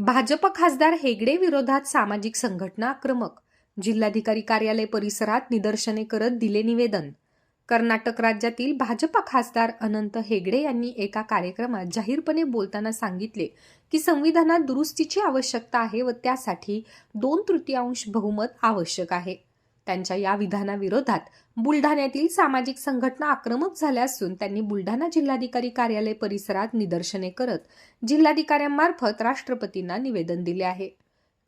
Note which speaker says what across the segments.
Speaker 1: भाजप खासदार हेगडे विरोधात सामाजिक संघटना आक्रमक. जिल्हाधिकारी कार्यालय परिसरात निदर्शने करत दिले निवेदन. कर्नाटक राज्यातील भाजप खासदार अनंत हेगडे यांनी एका कार्यक्रमात जाहीरपणे बोलताना सांगितले की संविधानात दुरुस्तीची आवश्यकता आहे व त्यासाठी दोन तृतीयांश बहुमत आवश्यक आहे. त्यांच्या या विधानाविरोधात बुलढाण्यातील सामाजिक संघटना आक्रमक झाल्या असून त्यांनी बुलढाणा जिल्हाधिकारी कार्यालय परिसरात निदर्शने करत जिल्हाधिकाऱ्यांमार्फत राष्ट्रपतींना निवेदन दिले आहे.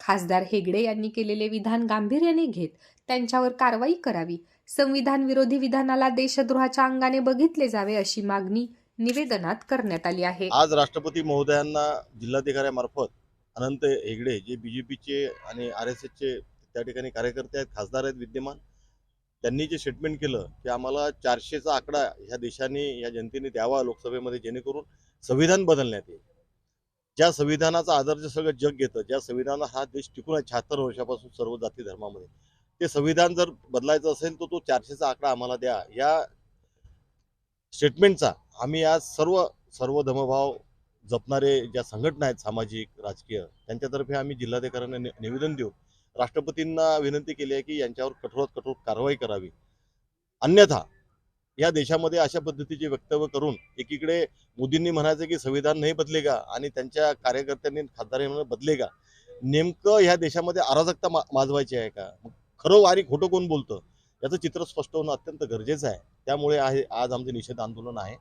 Speaker 1: खासदार हेगडे यांनी केलेले विधान गांभीर्याने घेत त्यांच्यावर कारवाई करावी संविधान विरोधी विधानाला देशद्रोहाच्या अंगाने बघितले जावे अशी मागणी निवेदनात करण्यात आली आहे.
Speaker 2: आज राष्ट्रपती महोदयांना जिल्हाधिकाऱ्यामार्फत अनंत हेगडे जे बीजेपीचे आणि आर एस एसचे त्या ठिकाणी कार्यकर्ते आहेत खासदार आहेत विद्यमान. त्यांनी जे स्टेटमेंट केलं की आम्हाला चारशेचा आकडा ह्या देशाने या जनतेने द्यावा लोकसभेमध्ये जेणेकरून संविधान बदलण्यात येईल. ज्या संविधानाचा आदर्श सगळं जग घेतं ज्या संविधान हा देश टिकून आहे शहात्तर वर्षापासून सर्व जाती धर्मामध्ये ते संविधान जर बदलायचं असेल तर तो चारशेचा आकडा आम्हाला द्या. या स्टेटमेंटचा आम्ही आज सर्व सर्व धमभाव जपणारे ज्या संघटना आहेत सामाजिक राजकीय त्यांच्यातर्फे आम्ही जिल्हाधिकाऱ्यांना निवेदन देऊ राष्ट्रपतींना विनंती केली आहे की यांच्यावर कठोरात कठोर कारवाई करावी. अन्यथा या देशामध्ये अशा पद्धतीचे वक्तव्य करून एकीकडे मोदींनी म्हणायचं की संविधान नाही बदले का आणि त्यांच्या कार्यकर्त्यांनी खासदारांनी बदलेगा नेमकं ह्या देशामध्ये अराजकता मा माजवायची आहे का? खरं आणि खोटं कोण बोलतं? याचं चित्र स्पष्ट होणं अत्यंत गरजेचं आहे. त्यामुळे आहे आज आमचे निषेध आंदोलन आहे.